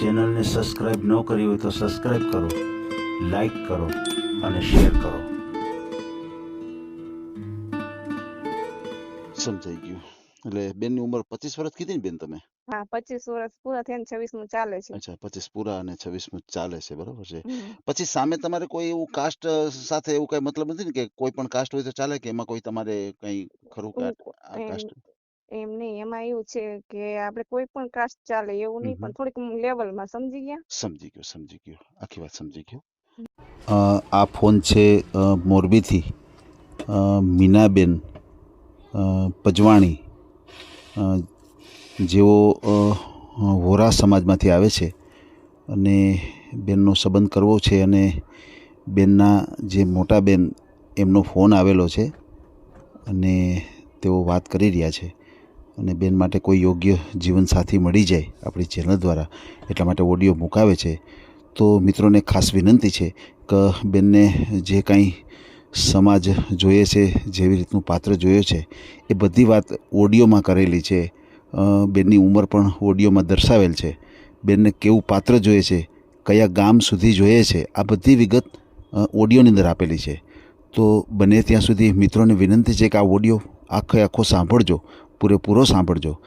ચેનલને સબસ્ક્રાઈબ ન કરી હોય તો સબસ્ક્રાઈબ કરો લાઈક કરો અને શેર કરો. સમજાઈ ગયું. એટલે બેનની ઉંમર પચીસ વર્ષ કીધી ને બેન તમે? હા પચીસ વર્ષ પૂરા થયા ને છવ્વીસનું ચાલે છે. અચ્છા પચીસ પૂરા અને છવ્વીસનું ચાલે છે બરોબર છે. પછી સામે તમારે કોઈ એવું કાસ્ટ સાથે એવું કઈ મતલબ નથી ને કે કોઈ પણ કાસ્ટ હોય તો ચાલે કે એમાં કોઈ તમારે કઈ ખરું કાસ્ટ એમ નહીં એમાં એવું છે કે આપણે કોઈ પણ કાસ્ટ ચાલે એવું નહીં પણ થોડીક લેવલમાં સમજી ગયા. સમજી ગયો સમજી ગયો. આખી વાત સમજી ગયો. આ ફોન છે મોરબીથી. મીનાબેન પજવાણી જેઓ વોરા સમાજમાંથી આવે છે અને બેનનો સંબંધ કરવો છે અને બેનના જે મોટા બેન એમનો ફોન આવેલો છે અને તેઓ વાત કરી રહ્યા છે. અને બેન માટે કોઈ યોગ્ય જીવનસાથી મળી જાય આપણી ચેનલ દ્વારા, એટલા માટે ઓડિયો મુકાવે છે. તો મિત્રોને ખાસ વિનંતી છે કે બેનને જે કાંઈ સમાજ જોઈએ છે, જેવી રીતનું પાત્ર જોયો છે, એ બધી વાત ઓડિયોમાં કરેલી છે. બેનની ઉંમર પણ ઓડિયોમાં દર્શાવેલ છે. બેનને કેવું પાત્ર જોઈએ છે, કયા ગામ સુધી જોઈએ છે, આ બધી વિગત ઓડિયોની અંદર આપેલી છે. તો બને ત્યાં સુધી મિત્રોને વિનંતી છે કે આ ઓડિયો આખે આખો સાંભળજો. પૂરેપૂરો સાંભળજો.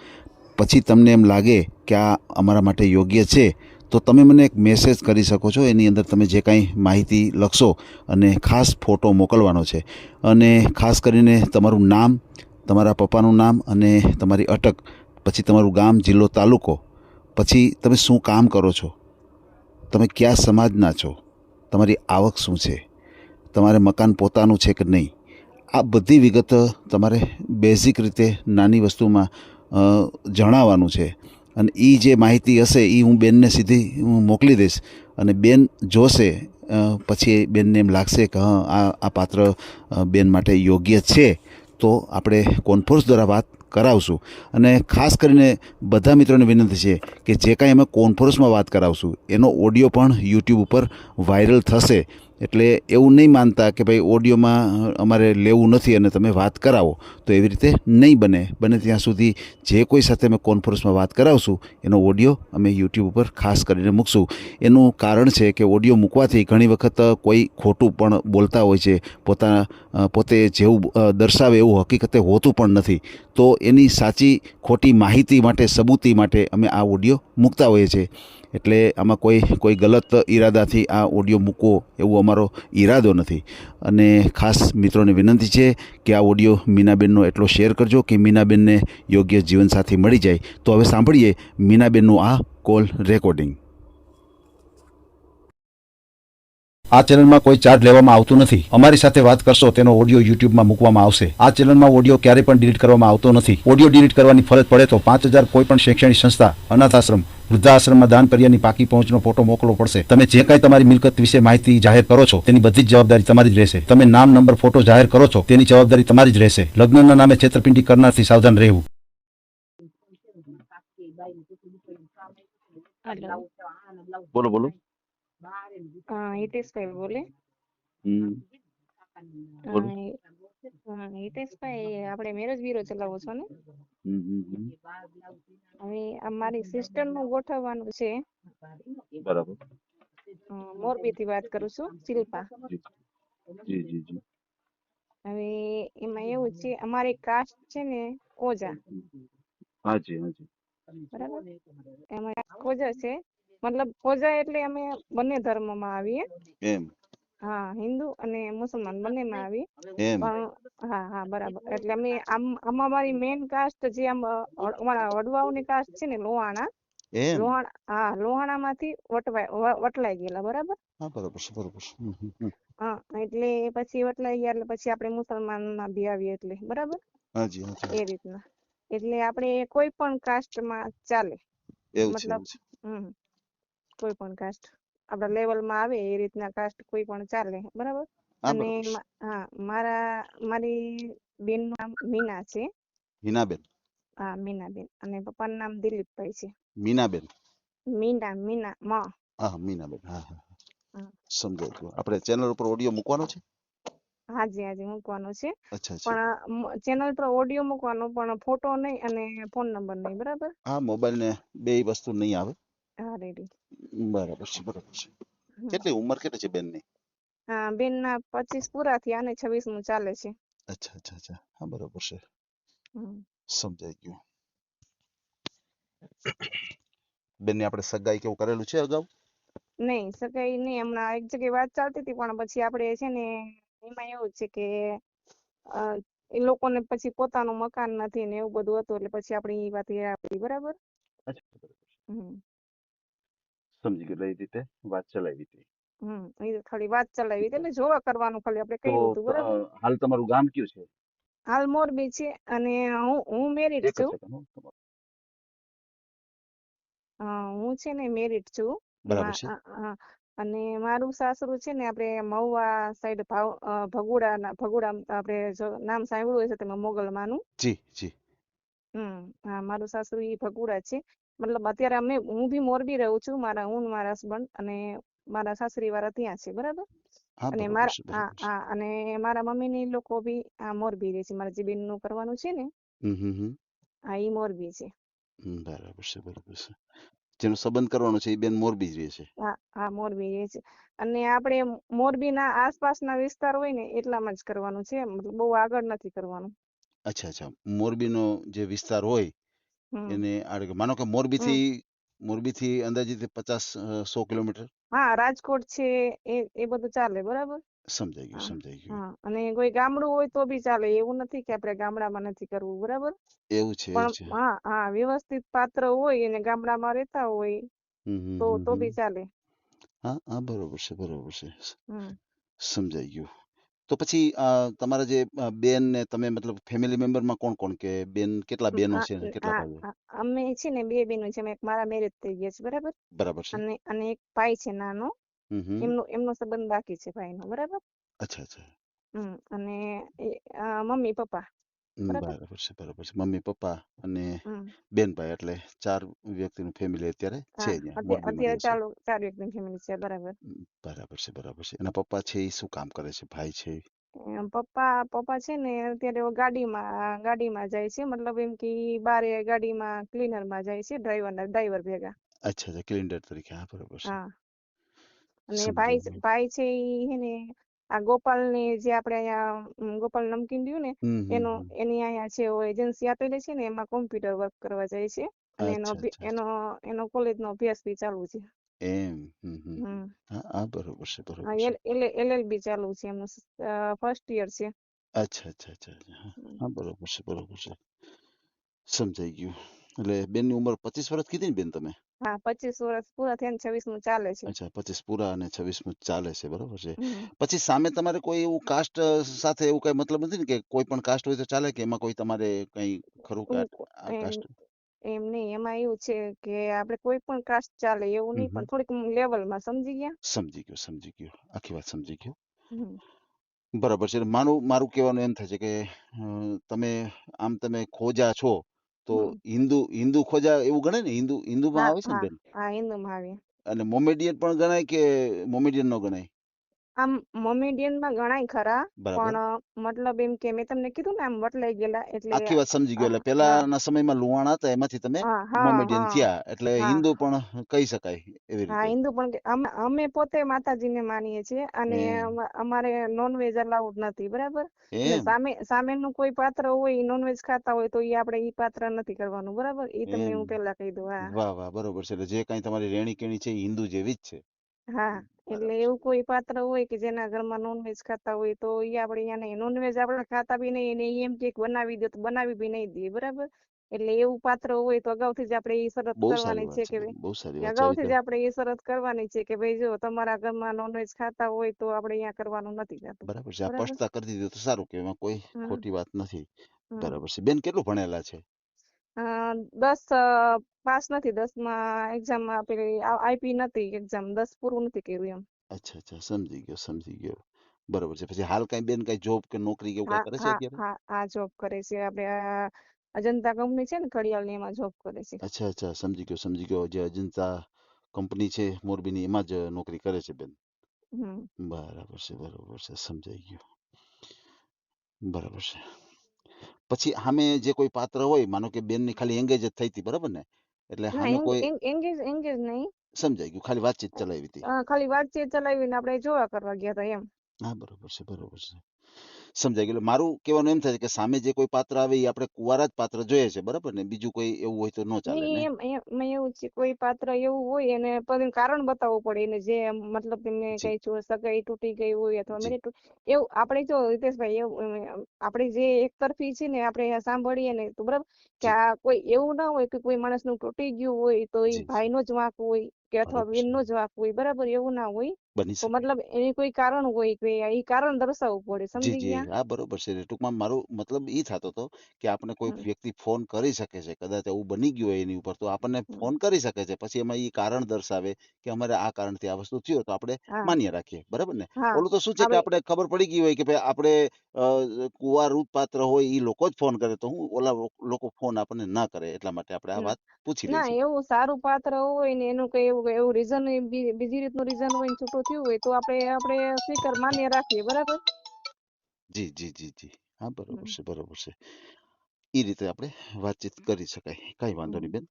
પછી તમને એમ લાગે કે આ અમારા માટે યોગ્ય છે, તો તમે મને એક મેસેજ કરી શકો છો. એની અંદર તમે જે કાંઈ માહિતી લખશો અને ખાસ ફોટો મોકલવાનો છે. અને ખાસ કરીને તમારું નામ, તમારા પપ્પાનું નામ અને તમારી અટક, પછી તમારું ગામ, જિલ્લો, તાલુકો. પછી તમે શું કામ કરો છો? તમે કયા સમાજના છો? તમારી આવક શું છે? તમારે મકાન પોતાનું છે કે નહીં? આ બધી વિગત તમારે બેઝિક રીતે નાની વસ્તુમાં જણાવવાનું છે. અને એ જે માહિતી હશે એ હું બેનને સીધી હું મોકલી દઈશ. અને બેન જોશે પછી બેનને એમ લાગશે કે, હા, આ આ પાત્ર બેન માટે યોગ્ય છે. તો આપણે કોન્ફરન્સ દ્વારા વાત કરાવશું. અને ખાસ કરીને બધા મિત્રોને વિનંતી છે કે જે કાંઈ અમે કોન્ફરન્સમાં વાત કરાવશું, એનો ઓડિયો પણ યુટ્યુબ ઉપર વાયરલ થશે. એટલે એવું નહીં માનતા કે ભાઈ ઓડિયોમાં અમારે લેવું નથી અને તમે વાત કરાવો, તો એવી રીતે નહીં બને. બને ત્યાં સુધી જે કોઈ સાથે અમે કોન્ફરન્સમાં વાત કરાવશું, એનો ઓડિયો અમે યુટ્યુબ ઉપર ખાસ કરીને મૂકશું. એનું કારણ છે કે ઓડિયો મૂકવાથી ઘણી વખત કોઈ ખોટું પણ બોલતા હોય છે, પોતા પોતે જેવું દર્શાવે એવું હકીકતે હોતું પણ નથી. તો એની સાચી ખોટી માહિતી માટે, સબૂતી માટે અમે આ ઓડિયો મૂકતા હોઈએ છીએ. એટલે આમાં કોઈ કોઈ ગલત ઈરાદાથી આ ઓડિયો મૂકવો એવો અમારો ઈરાદો નથી. અને ખાસ મિત્રોને વિનંતી છે કે આ ઓડિયો મીનાબેનનો એટલો શેર કરજો કે મીનાબેનને યોગ્ય જીવનસાથી મળી જાય. તો હવે સાંભળીએ મીનાબેનનું આ કોલ રેકોર્ડિંગ આ ચેનલમાં કોઈ ચાર્જ લેવામાં આવતું નથી. અમારી સાથે વાત કરશો તેનો ઓડિયો યુટ્યુબમાં મૂકવામાં આવશે. આ ચેનલમાં ઓડિયો ક્યારેય પણ ડિલીટ કરવામાં આવતો નથી. ઓડિયો ડિલીટ કરવાની ફરજ પડે તો પાંચ હજાર કોઈ પણ શૈક્ષણિક સંસ્થા અનાથ આશ્રમ વૃદ્ધાશ્રમમાં દાન કર્યાની પાકી પહોંચનો ફોટો મોકલવો પડશે. તમે જે કાંઈ તમારી મિલકત વિશે માહિતી જાહેર કરો છો તેની બધી જ જવાબદારી તમારી જ રહેશે. તમે નામ નંબર ફોટો જાહેર કરો છો તેની જવાબદારી તમારી જ રહેશે. લગ્નના નામે છેતરપિંડી કરનારથી સાવધાન રહેવું. બોલો બોલો. હિતેશભાઈ બોલે હિતેશભાઈ આપણે મેરેજ બ્યુરો ચલાવો છો ને. હવે આ મારી સિસ્ટરનું ગોઠવવાનું છે. બરાબર. મોરબી થી વાત કરું છું શિલ્પા. જી જી જી હવે એમાં એવું છે અમારી કાસ્ટ છે ને ઓજા. હાજી હાજી બરાબર? એમાં કોજા છે. મતલબ ઓજા એટલે અમે બંને ધર્મમાં આવીએ. એમ. હા હિન્દુ અને મુસલમાન બંનેમાં આવીએ. એમ. પણ હા હા બરાબર. એટલે અમે આમ આમાં અમારી મેઇન કાસ્ટ જે આમ અમારા વડવાઓની કાસ્ટ છે ને લોહાણા. લોહાણા હા લોહાણા માંથી વટવાય વટલાઈ ગયેલા બરાબર? હા બરાબર છે બરાબર છે. હા એટલે પછી વટલાઈ ગયા એટલે પછી આપણે મુસલમાનમાં બી આવીએ એટલે બરાબર? હાજી હાજી એ રીતના. એટલે આપણે કોઈ પણ કાસ્ટમાં ચાલે. એવું છે મતલબ હમ. કોઈ પણ કાસ્ટ આપણા લેવલમાં આવે એ રીતના કાસ્ટ કોઈ પણ ચાલે બરાબર? અને. મા- હા મારા મારી બેનનું નામ મીના છે. હિનાબેન હા મીનાબેન. અને પપ્પાનું નામ દિલીપભાઈ છે. મીનાબેન. મીના મીના મ. હા મીનાબેન. હા હા સમજાય ગયું. આપણે ચેનલ ઉપર ઓડિયો મૂકવાનો છે? હાજી હાજી મૂકવાનો છે. પણ ચેનલ પર ઓડિયો મૂકવાનો પણ ફોટો નહીં અને ફોન નંબર નહીં બરાબર? હા મોબાઈલ ને બે વસ્તુ નહીં આવે. હા રેડી. બરાબર છે બરાબર છે. કેટલી ઉંમર કેટલી છે બેનની? હા બેન ના પચીસ પૂરા થયા અને છવ્વીસનું ચાલે છે. અચ્છા અચ્છા અચ્છા. હા બરાબર છે. સમજાઈ ગયું. બેનની આપણે સગાઈ કેવું કરેલું છે અગાઉ? નહીં સગાઈ નહીં. હમણાં એક જગ્યાએ વાત ચાલતી હતી પણ પછી આપણે છે ને એમાં એવું છે કે એ લોકોને પછી પોતાનું મકાન નથી ને એવું બધું હતું એટલે પછી આપણે એ વાત એ આપી. બરાબર? હમ. સમજી ગયો એ રીતે વાત ચલાવી હતી. હમ એ ખાલી વાત ચલાવી હતી એટલે જોવા કરવાનું ખાલી આપણે કહ્યું હતું બરાબર? હાલ તમારું ગામ કયું છે? હાલ મોરબી છે અને હું હું મેરિડ છું. હો, છે ને મેરિડ છું. બરાબર છે. અને મારું સાસરું છે ને આપણે મહુવા સાઈડ ભાવ ભગુડા ભગુડા આપણે જો નામ સાંભળ્યું હશે તમે મોગલમાનું જી જી. હમ હા મારું સાસરું ઈ ભગુડા છે. મતલબ અત્યારે અમે હું બી મોરબી રહું છું મારા હું મારા હસબન્ડ અને મારા સાસરી વાળા ત્યાં છે બરાબર? અને મારા હા અને મારા મમ્મી ની લોકો બી આ મોરબી રહે છે મારા જે બેનનું કરવાનું છે ને હા એ મોરબી છે. બરાબર છે બરાબર છે. જેનો સંબંધ કરવાનો છે એ બેન મોરબી જ રહે છે. હા હા મોરબી રહે છે. અને આપણે મોરબીના આસપાસના વિસ્તાર હોય ને એટલામાં જ કરવાનું છે મતલબ બહુ આગળ નથી કરવાનું. અચ્છા અચ્છા. મોરબીનો જે વિસ્તાર હોય હમ. એને આડે માનો કે મોરબીથી મોરબી અંદાજિત પચાસ અ, સો કિલોમીટર. હા રાજકોટ છે એ એ બધું ચાલે બરાબર? સમજાઈ ગયું હા, સમજાઈ ગયું. હા અને કોઈ ગામડું હોય તો બી ચાલે એવું નથી કે આપણે ગામડામાં નથી કરવું બરાબર? એવું છે એવું છે. પણ હા હા વ્યવસ્થિત પાત્ર હોય અને ગામડામાં રહેતા હોય હમ હમ તો હમ તો હમ. બી ચાલે. હા હા બરોબર છે બરોબર છે. હમ. સમજાઈ ગયું. તો પછી અ, તમારા જે અ, બેન ને તમે મતલબ ફેમિલી મેમ્બરમાં કોણ કોણ? કે બેન કેટલા બેનો છે ને કેટલા આ- ભાઈઓ? અમે છે ને બે બેનો છે. એક મારા મેરેજ થઈ ગયા છે બરાબર? બરાબર છે. અને અને એક ભાઈ છે નાનો. હમ હમ એમનો એમનો સંબંધ બાકી છે ભાઈનો બરાબર? અચ્છા અચ્છા. હમ અને એ, અ, મમ્મી પપ્પા. બરાબર. બરાબર છે બરાબર છે. મમ્મી પપ્પા અને હમ. બેન ભાઈ એટલે ચાર વ્યક્તિનું ફેમિલી અત્યારે છે હા અહીંયા અત્યારે મોરબીમાં રહે અત્યારે છે. ચાલુ ચાર વ્યક્તિની ફેમિલી છે બરાબર. બરાબર છે બરાબર છે. એના પપ્પા છે એ શું કામ કરે છે? ભાઈ છે ઈ? પપ્પા પપ્પા છે ને અત્યારે ઓ ગાડીમાં ગાડીમાં જાય છે. મતલબ એમ કે ઈ બારે ગાડીમાં ક્લીનરમાં જાય છે ડ્રાઈવરના ડ્રાઈવર ભેગા. અચ્છા અચ્છા ક્લિન્ડર તરીકે. હા બરાબર છે. હા. અને ભાઈ છે- ગયું. ભાઈ છે ઈ હે ને આ ગોપાલ ને જે આપણે અહીંયા ગોપાલ નમકીન રહ્યું ને એનો એની અહીંયા છે એજન્સી આપેલી છે ને એમાં કોમ્પ્યુટર વર્ક કરવા જાય છે. અને એનો એનો એનો કોલેજ નો અભ્યાસ બી ચાલુ છે. એમ હા બરોબર છે બરોબર છે. એલ એલએલબી ચાલુ છે એમનું ફર્સ્ટ યર છે. અચ્છા અચ્છા અચ્છા. હા બરોબર છે બરોબર છે. સમજાઈ ગયું. એટલે બેનની ઉંમર પચીસ વર્ષ કીધી ને બેન તમે? હા પચીસ વર્ષ પૂરા થયા ને છવ્વીસનું ચાલે છે. અચ્છા પચીસ પૂરા અને છવ્વીસનું ચાલે છે બરોબર છે. હમ. પછી સામે તમારે કોઈ એવું કાસ્ટ સાથે એવું કઈ મતલબ નથી ને કે કોઈ પણ કાસ્ટ હોય તો ચાલે કે એમાં કોઈ તમારે કઈ ખરું કે એવું આ- આ એમ કાસ્ટ એમ નહીં એમાં એવું છે કે આપણે કોઈ પણ કાસ્ટ ચાલે એવું નહીં હમ પણ થોડીક લેવલમાં સમજી ગયા? સમજી ગયો સમજી ગયો આખી વાત સમજી ગયો. હમ. બરાબર છે મારું મારું કહેવાનું એમ થાય છે કે અ, તમે આમ તમે ખોજા છો તો હિન્દુ હિન્દુ ખોજા એવું ગણે ને? હિન્દુ હિન્દુમાં આવે છે ને હા. હા હિન્દુમાં આવે અને મોમેડિયન પણ ગણાય કે મોમેડિયન નો ગણાય? આમ મોમેડિયનમાં ગણાય ખરા બરાબર. પણ મતલબ એમ કે મેં તમને કીધું ને આમ વટલાઈ ગયેલા એટલે આખી વાત સમજી ગયો એટલે હા પેલાના સમયમાં લુહાણા હતા એમાંથી તમે હા હા મોમેડિયન હા થયા એટલે હા. હિન્દુ પણ કહી શકાય એવી હા રીતે. હિન્દુ પણ કે- અમે અમે પોતે માતાજીને માનીએ છીએ અને એમ. અમા- અમારે નોનવેજ અલાઉડ નથી બરાબર? સામે એમ. સામે સામેનું કોઈ પાત્ર હોય નોનવેજ ખાતા હોય તો ઈ આપણે ઈ પાત્ર નથી કરવાનું બરાબર? ઈ તમને એમ. હું પેલા કહી દઉં હા. વાહ વાહ બરોબર છે એટલે જે કઈ તમારી રેણી કેણી છે એ હિન્દુ જેવી જ છે. હા. એટલે એવું કોઈ પાત્ર હોય કે જેના ઘરમાં નોનવેજ ખાતા હોય તો એ આપણે અહીંયા નોનવેજ આપણે ખાતા બી નહીં એમ કે બનાવી દે તો બનાવી બી નહીં દે બરાબર? એટલે એવું પાત્ર હોય તો અગાઉથી જ આપણે એ શરત કરવાની છે કે અગાઉથી જ આપણે એ શરત કરવાની છે કે ભાઈ જો તમારા ઘરમાં નોનવેજ ખાતા હોય તો આપણે અહીંયા કરવાનું નથી થતું. બરાબર છે આ સ્પષ્ટતા કરી દીધી તો સારું કે એમાં કોઈ ખોટી વાત નથી. બરાબર છે. બેન કેટલું ભણેલા છે? દસ પાસ નથી દસમાં એક્ઝામ આપેલી આઈપી નથી એક્ઝામ દસ પૂરું નથી કર્યું એમ. અચ્છા અચ્છા સમજી ગયો સમજી ગયો. બરોબર છે. પછી હાલ કઈ બેન કઈ જોબ કે નોકરી કે એવું કરે છે હા અત્યારે? હા આ જોબ કરે છે. આપણે અજંતા કંપની છે ને ઘડિયાળની એમાં જોબ કરે છે. અચ્છા અચ્છા સમજી ગયો સમજી ગયો. જે અજંતા કંપની છે મોરબીની એમાં જ નોકરી કરે છે બેન? બરાબર છે બરાબર છે સમજાઈ ગયું. બરાબર છે. પછી સામે જે કોઈ પાત્ર હોય માનો કે બેનની ખાલી એંગેજ જ થઈ હતી બરાબર ને? એટલે ના સામે કોઈ એંગેજ એંગેજ નહીં. સમજાઈ ગયું ખાલી વાતચીત ચલાવી હતી. અ, ખાલી વાતચીત ચલાવીને આપણે જોવા કરવા ગયા હતા એમ. હા બરોબર છે બરોબર છે. સમજાઈ ગયું એટલે મારું કહેવાનું એમ થાય કે સામે જે કોઈ પાત્ર આવે એ આપણે કુંવારા જ પાત્ર જોઈએ છે બરાબર ને બીજું કોઈ એવું હોય તો ન ચાલે નહીં એમ એવું છે કોઈ પાત્ર એવું હોય એને પણ કારણ બતાવવું પડે એને જે એમ મતલબ એમને જી. કઈ જો સગાઈ તૂટી ગઈ હોય અથવા જી. તૂટ એવું આપણે જો રીતેશભાઈ એવું અમ, આપણે જે એકતરફી છે ને આપણે સાંભળીએ ને તો બરાબર કે જી. આ કોઈ એવું ના હોય કે કોઈ માણસનું તૂટી ગયું હોય તો એ જી. ભાઈનો જ વાંક હોય કે અથવા બરાબર છે. બેનનો જ વાંક હોય બરાબર એવું ના હોય બની શકે. મતલબ એની કોઈ કારણ હોય કે એ કારણ દર્શાવવું પડે સમજી ગયા? હા બરોબર છે. ટૂંકમાં મારો મતલબ એ થતો હતો કે આપણે કોઈ વ્યક્તિ ફોન કરી શકે છે કદાચ એવું બની ગયું હોય એની ઉપર તો આપણને ફોન કરી શકે છે. પછી એમાં એ કારણ દર્શાવે કે અમારે આ કારણથી આ વસ્તુ થયું તો આપણે માન્ય રાખીએ. બરાબર ને? ઓલું તો શું છે કે આપણે ખબર પડી ગઈ હોય કે ભાઈ આપણે અ, કુંવારું પાત્ર હોય એ લોકો જ ફોન કરે તો હું ઓલા લોકો ફોન આપણને ના કરે એટલા માટે આપણે આ વાત પૂછી ના એવું સારું પાત્ર હોય ને એનું કઈ એવું એવું રીઝન બીજી રીતનું રીઝન હોય છૂટું થયું હોય તો આપણે આપણે સ્વીકાર માન્ય રાખીએ બરાબર? જી જી જી જી. હા બરોબર છે બરોબર છે. ઈ રીતે આપણે વાતચીત કરી શકાય કઈ વાંધો નહીં બેન.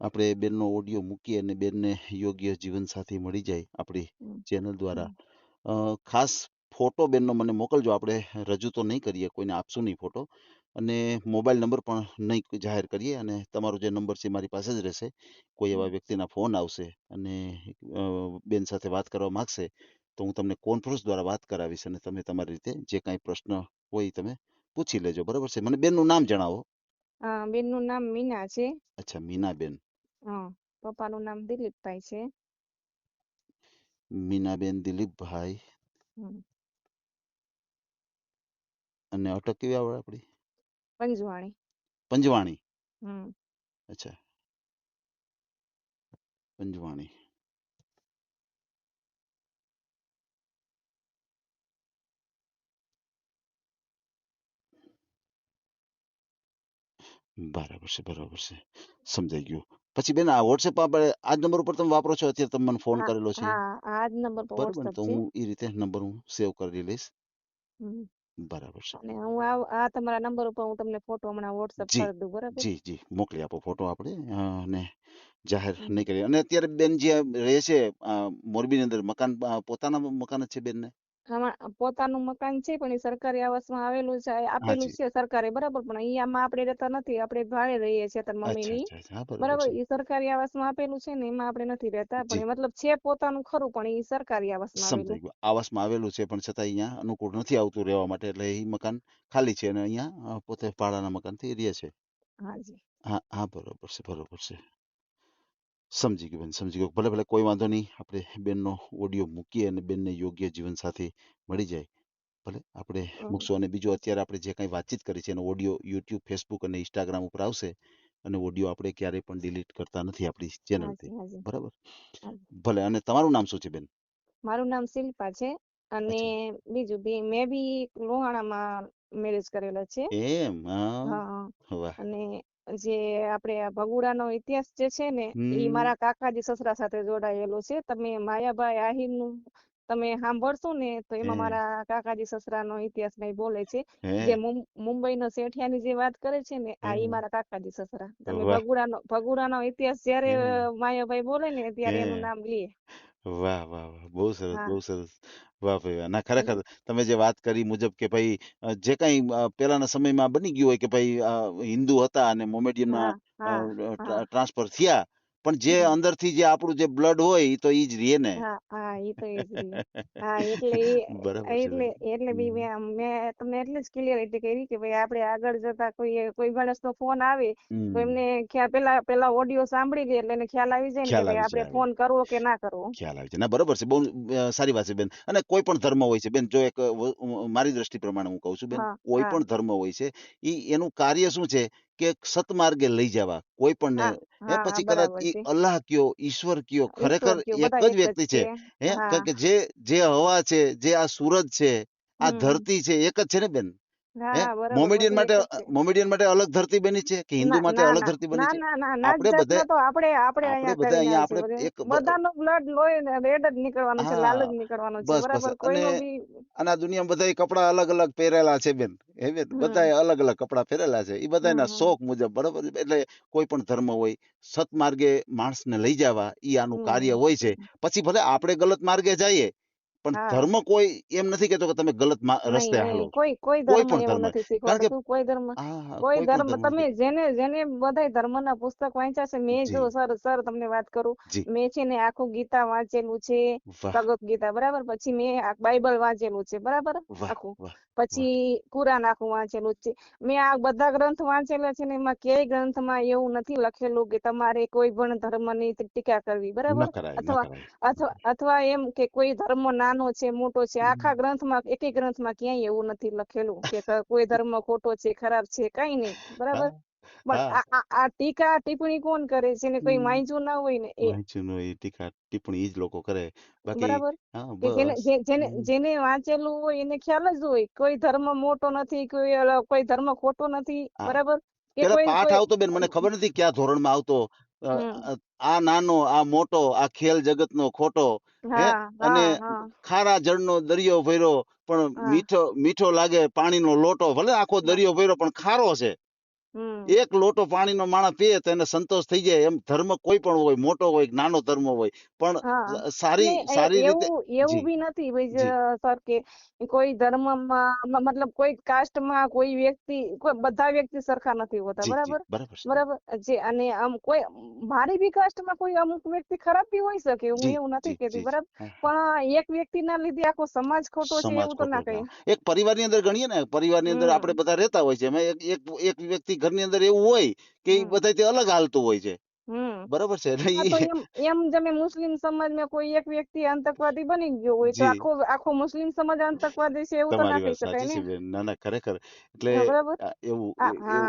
આપણે બેનનો ઓડિયો મૂકીએ અને બેનને યોગ્ય જીવનસાથી મળી જાય આપણી ચેનલ દ્વારા. ખાસ ફોટો બેનનો મને મોકલજો આપણે રજૂ તો નહીં કરીએ કોઈને આપશું નહીં ફોટો. અને મોબાઈલ નંબર પણ નહીં જાહેર કરીએ અને તમારો જે નંબર છે મારી પાસે જ રહેશે. કોઈ એવા વ્યક્તિના ફોન આવશે અને બેન સાથે વાત કરવા માગશે તો હું તમને કોન્ફરન્સ દ્વારા વાત કરાવીશ અને તમે તમારી રીતે જે કાંઈ પ્રશ્ન હોય તમે પૂછી લેજો. બરોબર છે? મને બેનનું નામ જણાવો. હા બેનનું નામ મીના છે. અચ્છા મીનાબેન હા પપ્પાનું નામ દિલીપભાઈ છે. મીનાબેન દિલીપભાઈ. અને અટક કેવી આવડે આપણી? પંજવાણી. પંજવાણી? હમ. અચ્છા. પંજવાણી. બરાબર છે બરાબર છે. સમજાઈ ગયું. પછી બેન આ વોટ્સએપ આપણે આ જ નંબર ઉપર તમે વાપરો છો? અત્યારે તમે મને ફોન કરેલો છે. હા આ જ નંબર પર બરાબર તો હું એ રીતે નંબર હું સેવ કરી લઈશ. હમ. બરાબર છે. અને હું આ આ તમારા નંબર ઉપર હું તમને ફોટો હમણાં વોટ્સઅપ જી કરી દઉં બરાબર? જી જી મોકલી આપો ફોટો આપણે અ, અને જાહેર હમ. નહીં કરીએ અને અત્યારે બેન જે રહે છે અ, મોરબીની અંદર મકાન અ, પોતાના મકાન જ છે બેનને? પોતાનું મકાન છે પણ એ સરકારી આવાસમાં આવેલું છે આપેલું છે સરકારે બરાબર? પણ અહીંયામાં આપણે રહેતા નથી આપણે ભાડે રહીએ છીએ તાર મમ્મીની. હા બરાબર એ સરકારી આવાસમાં આપેલું છે ને એમાં આપણે નથી રહેતા પણ મતલબ છે પોતાનું ખરું પણ એ સરકારી આવાસમાં આવેલું. આવાસમાં આવેલું છે પણ છતાં અહીંયા અનુકૂળ નથી આવતું રહેવા માટે એટલે એ મકાન ખાલી છે અને અહીંયા પોતે ભાડાના મકાનથી રહે છે. હાજી હા હા બરોબર છે બરોબર છે. સમજી ગયું બેન સમજી ગયું. ભલે ભલે કોઈ વાંધો નહીં આપણે બેનનો ઓડિયો મૂકીએ અને બેનને યોગ્ય જીવનસાથી મળી જાય. ભલે આપણે મૂકશું. અને બીજું અત્યારે આપણે જે કંઈ વાતચીત કરી છે એનો ઓડિયો યુટ્યુબ ફેસબુક અને ઇન્સ્ટાગ્રામ ઉપર આવશે. અને ઓડિયો આપણે ક્યારેય પણ ડિલીટ કરતા નથી આપણી ચેનલથી બરાબર? ભલે અને તમારું નામ શું છે બેન? મારું નામ શિલ્પા છે. અને બીજું બી મેં બી લોહાણામાં મેરેજ કરેલા છે. એમ? હા. અને જે આપણે આ ભગુડાનો ઇતિહાસ જે છે ને એ મારા કાકાજી સસરા સાથે જોડાયેલો છે. તમે માયાભાઈ આહિરનું તમે સાંભળશો ને તો એમાં મારા કાકાજી સસરાનો ઇતિહાસ કઈ બોલે છે. જે મું- મુંબઈનો શેઠિયાની જે વાત કરે છે ને આ એ ઈ મારા કાકાજી સસરા. તમે ભગુડાનો ભગુડાનો ઇતિહાસ જ્યારે માયાભાઈ બોલે ને ત્યારે એનું નામ લે. વાહ વાહ વાહ! બહુ સરસ હા. બહુ સરસ. વાહ ભાઈ વાહ! ના ખરેખર તમે જે વાત કરી મુજબ કે ભાઈ અ, જે કાંઈ અ, પહેલાના સમયમાં બની ગયું હોય કે ભાઈ અ, હિન્દુ હતા અને મોમેડિયનમાં હા હા હા. ટ્રાન્સફર થયા પણ જે. અંદરથી જે આપણું જે બ્લડ હોય એ તો ઈ જ રહે ને. હા હા એ તો એ જ હા એટલે બરાબર એટલે એટલે બી મેં મેં તમને એટલે જ ક્લિયરિટી કરી કે ભાઈ આપણે આગળ જતા કોઈ કોઈ માણસનો ફોન આવે તો એમને ખ્યાલ પેલા પેલા ઓડિયો સાંભળી લે એટલે એને ખ્યાલ આવી જાય ને કે ભાઈ આપણે ફોન કરવો કે ના કરવો. ખ્યાલ આવી જાય. ના બરોબર છે. બહુ સારી વાત છે બેન. અને કોઈ પણ ધર્મ હોય છે. બેન જો એક મારી દ્રષ્ટિ પ્રમાણે હું કહું છું બેન કોઈ પણ ધર્મ હોય છે ઈ એનું કાર્ય શું છે? કે સતમાર્ગે લઈ જવા. કોઈ પણ ને હા હે હા હા પછી કદાચ બરાબર ઈ છે. અલ્લાહ કયો ઈશ્વર કયો ખરેખર એક બધા જ એક જ વ્યક્તિ છે. છે. હે હા. કે જે જે હવા છે જે આ સૂરજ છે આ હમ. ધરતી છે એક જ છે ને બેન? મોમેડિયન બધું માટે. મોમેડિયન માટે અલગ ધરતી બની છે કે હિન્દુ માટે અલગ ધરતી બની છે? આપણે બધા તો આપણે આપણે અહીંયા બધા અહીંયા આપણે એક બધાનો બ્લડ લોહી ને રેડ જ નીકળવાનો છે લાલ જ નીકળવાનો છે બરાબર? કોઈનો બી અને આ દુનિયામાં બધાય કપડા અલગ અલગ પહેરેલા છે બેન. હે બેન? બધા બધાય અલગ અલગ કપડા પહેરેલા છે. એ હમ શોખ મુજબ બરોબર? એટલે કોઈ પણ ધર્મ હોય સત માર્ગે માણસને લઈ જવા ઈ આનું કાર્ય હોય છે. પછી ભલે આપણે ગલત માર્ગે જઈએ પણ ધર્મ કોઈ એમ નથી કેતો કે તમે ગલત રસ્તે હાલો. કોઈ કોઈ ધર્મ એવું નથી શીખવાડતું કોઈ ધર્મ કોઈ ધર્મ તમે જેને જેને બધાય ધર્મના પુસ્તક વાંચ્યા છે મેં જો. સર સર તમને વાત કરું મેં છે ને આખું ગીતા વાંચેલું છે ભગવત ગીતા બરાબર? પછી મેં બાઇબલ વાંચેલું છે બરાબર? આખું. પછી કુરાન આખું વાંચેલું છે. મેં આ બધા ગ્રંથ વાંચેલા છે ને એમાં ક્યાંય ગ્રંથમાં એવું નથી લખેલું કે તમારે કોઈ પણ ધર્મની ટીકા કરવી બરાબર? અથવા અથવા અથવા એમ કે કોઈ ધર્મ નાનો છે મોટો છે આખા ગ્રંથમાં એકેય ગ્રંથમાં ક્યાંય એવું નથી લખેલું કે કોઈ ધર્મ ખોટો છે ખરાબ છે કઈ નહીં. બરાબર? પણ આ ટીકા ટિપ્પણી કોણ કરે છે ને કોઈ વાંચ્યું ના હોય ને એ? વાંચ્યું ટીકા ટિપ્પણી જ લોકો કરે. બાકી બરાબર? જેને જેને વાંચેલું હોય એને ખ્યાલ જ હોય કોઈ ધર્મ મોટો નથી કોઈ કોઈ ધર્મ ખોટો નથી બરાબર? પાઠ આવતો બેન મને ખબર નથી કયા ધોરણમાં આવતો. આ નાનો આ મોટો આ ખેલ જગતનો ખોટો હે? અને ખારા જળનો દરિયો ભર્યો પણ મીઠો મીઠો લાગે પાણીનો લોટો ભલે આખો દરિયો ભર્યો પણ ખારો છે. એક લોટો પાણીનો માણસ પીએ તો એને સંતોષ થઈ જાય. એમ ધર્મ કોઈ પણ હોય મોટો હોય નાનો ધર્મ હોય પણ સારી સારી રીતે એવું બી નથી ભાઈ સર કે કોઈ ધર્મમાં મ- મતલબ કોઈ કાસ્ટમાં કોઈ વ્યક્તિ કોઈ બધા વ્યક્તિ સરખા નથી હોતા બરાબર? બરાબર જે અને આમ કોઈ મારી બી કાસ્ટમાં કોઈ અમુક વ્યક્તિ ખરાબ બી હોઈ શકે હું એવું નથી કેતી કહેતી બરાબર. પણ એક વ્યક્તિના લીધે આખો સમાજ ખોટો છે એવું તો ના કહી એક પરિવાર પરિવારની અંદર ગણીએ ને પરિવારની અંદર આપણે બધા રહેતા હોય છે. એમાં એક એક વ્યક્તિ ઘરની અંદર એવું હોય કે એ બધાથી અલગ હાલતું હોય છે. હમ. બરોબર છે. એટલે ઈ એમ તમે મુસ્લિમ સમાજમાં કોઈ એક વ્યક્તિ આતંકવાદી બની ગયો હોય તો આખો આખો મુસ્લિમ સમાજ આતંકવાદી છે એવું તો ના કહી શકાય ને ના ના ખરેખર. એટલે એવું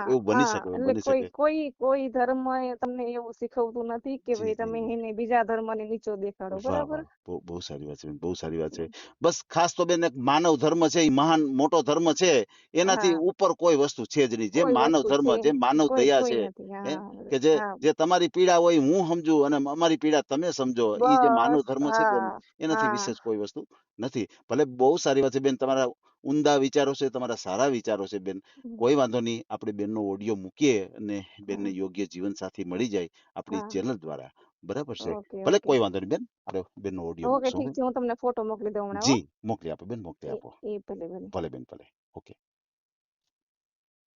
એવું બની શકે બની શકે. કોઈ કોઈ ધર્મ તમને એવું શીખવતું નથી કે ભાઈ તમે એને બીજા ધર્મને નીચો દેખાડો બરાબર? બહુ સારી વાત છે બહુ સારી વાત છે. બસ ખાસ તો બેન એક માનવ ધર્મ છે એ મહાન મોટો ધર્મ છે. એનાથી ઉપર કોઈ વસ્તુ છે જ નહીં. જે માનવ ધર્મ જે માનવ દયા છે કે જે જે તમારી પીડા હોય હું સમજુ અને અમારી પીડા તમે સમજો. એ જે માનવ ધર્મ છે બેન એનાથી વિશેષ કોઈ વસ્તુ નથી. ભલે બહુ સારી વાત છે બેન તમારા ઊંડા વિચારો છે તમારા સારા વિચારો છે બેન. કોઈ વાંધો નહીં આપણે બેનનો ઓડિયો મૂકીએ અને બેનને યોગ્ય જીવન સાથી મળી જાય આપણી ચેનલ દ્વારા. બરાબર છે? ભલે કોઈ વાંધો નહીં બેન આપણે બેનનો ઓડિયો ઓકે ઠીક છે હું તમને ફોટો મોકલી દઉં હમણાં જી મોકલી આપો બેન મોકલી આપો. એ ભલે ભલે. ભલે બેન ભલે. ઓકે.